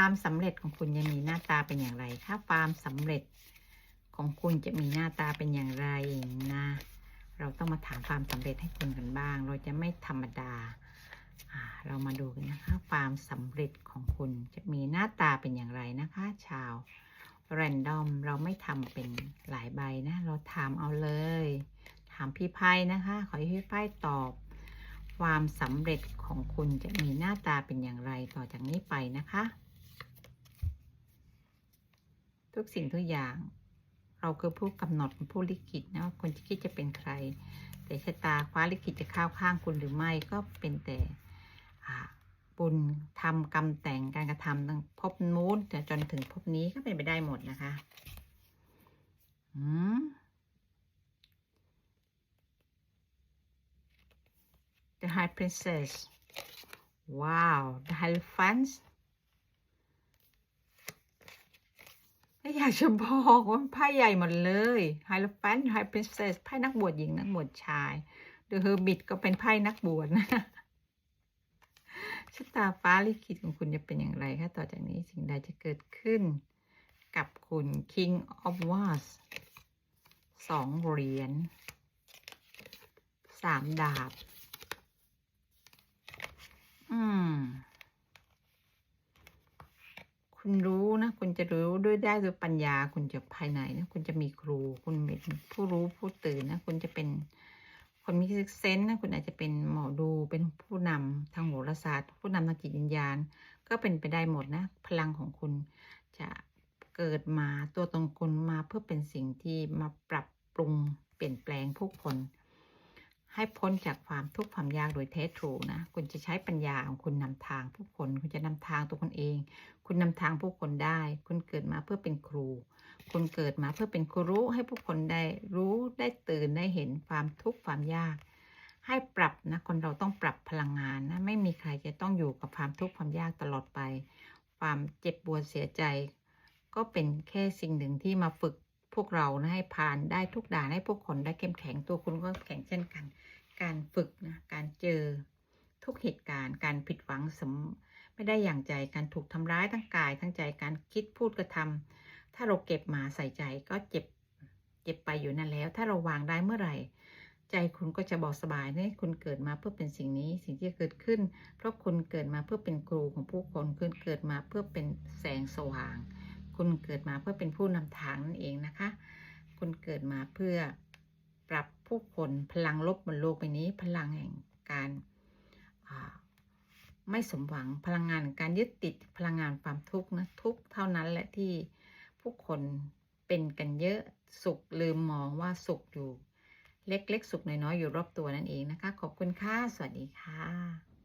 ความสำเร็จของคุณจะมีหน้าตาเป็นอย่างไร ถ้าความสำเร็จของคุณจะมีหน้าตาเป็นอย่างไรนะ เราต้องมาถามความสำเร็จให้คุณกันบ้าง เราจะไม่ธรรมดา เรามาดูกันนะคะ ความสำเร็จของคุณจะมีหน้าตาเป็นอย่างไรนะคะ ชาวแรนดอมเราไม่ทำเป็นหลายใบนะ เราถามเอาเลย ถามพี่ไพ่นะคะ ขอให้พี่ไพ่ตอบ ความสำเร็จของคุณจะมีหน้าตาเป็นอย่างไรต่อจากนี้ไปนะคะ ทุกสิ่งทุกอย่าง เราคือผู้กำหนดผู้ลิขิตนะว่าคนที่คิดจะเป็นใคร แต่ชะตาฟ้าลิขิตจะเข้าข้างคุณหรือไม่ก็เป็นแต่บุญทำกรรมแต่งการกระทำตั้งพบนู้นแต่จนถึงพบนี้ก็เป็นไปได้หมดนะคะอืม The High Princess ว้าว The Hierophant ไม่ อยากจะบอกว่าไพ่ใหญ่หมดเลย Hierophant High Princess ไพ่นักบวชหญิงนักบวชชาย The Hermit ก็เป็นไพ่นักบวชนะชะตาฟ้าลิขิตของคุณจะเป็นอย่างไรคะต่อจากนี้สิ่งใดจะเกิดขึ้น กับคุณ King of Wands สองเหรียญสามดาบ อืม คุณรู้นะ คุณจะรู้ด้วยได้ด้วยปัญญา คุณจะภายในนะ คุณจะมีครู คุณเป็นผู้รู้ผู้ตื่นนะ คุณจะเป็นคนมีเซนส์นะ คุณอาจจะเป็นหมอดู เป็นผู้นำทางโหราศาสตร์ ผู้นำทางจิตวิญญาณ ก็เป็นไปได้หมดนะ พลังของคุณจะเกิดมาตัวตนคุณมาเพื่อเป็นสิ่งที่มาปรับปรุงเปลี่ยนแปลงผู้คน ให้พ้นจากความทุกข์ความยากโดยแท้ทรูนะ คุณจะใช้ปัญญาของคุณนำทางผู้คน คุณจะนำทางตัวคุณเอง คุณนำทางผู้คนได้ คุณเกิดมาเพื่อเป็นครู คุณเกิดมาเพื่อเป็นครูให้ผู้คนได้รู้ได้ตื่นได้เห็นความทุกข์ความยาก ให้ปรับนะ คนเราต้องปรับพลังงานนะ ไม่มีใครจะต้องอยู่กับความทุกข์ความยากตลอดไป ความเจ็บปวดเสียใจ ก็เป็นแค่สิ่งหนึ่งที่มาฝึกพวกเรานะให้ผ่านได้ทุกด่านให้พวกคนได้เข้มแข็งตัวคุณก็แข็งเช่นกัน การฝึกนะการเจอทุกเหตุการณ์ การผิดหวังสมไม่ได้อย่างใจการถูกทำร้ายทั้งกายทั้งใจการคิดพูดกระทำถ้าเราเก็บมาใส่ใจก็เจ็บเจ็บไปอยู่นั่นแล้ว ถ้าเราวางได้เมื่อไหร่ ใจคุณก็จะเบาสบายเนี่ยคุณเกิดมาเพื่อเป็นสิ่งนี้สิ่งที่เกิดขึ้น เพราะคุณเกิดมาเพื่อเป็นครูของผู้คนคุณเกิดมาเพื่อเป็นแสงสว่าง คุณเกิดมาเพื่อเป็นผู้นำทางนั่นเองนะคะ คุณเกิดมาเพื่อปรับ ผู้คนพลังลบบนโลกใบนี้ พลังแห่งการไม่สมหวังพลังงานการยึดติดพลังงานความทุกข์นะทุกเท่านั้นแหละที่ผู้คนเป็นกันเยอะสุขลืมมองว่าสุขอยู่ เล็กๆ สุขน้อยๆอยู่รอบตัวนั่นเองนะคะ ขอบคุณค่ะ สวัสดีค่ะ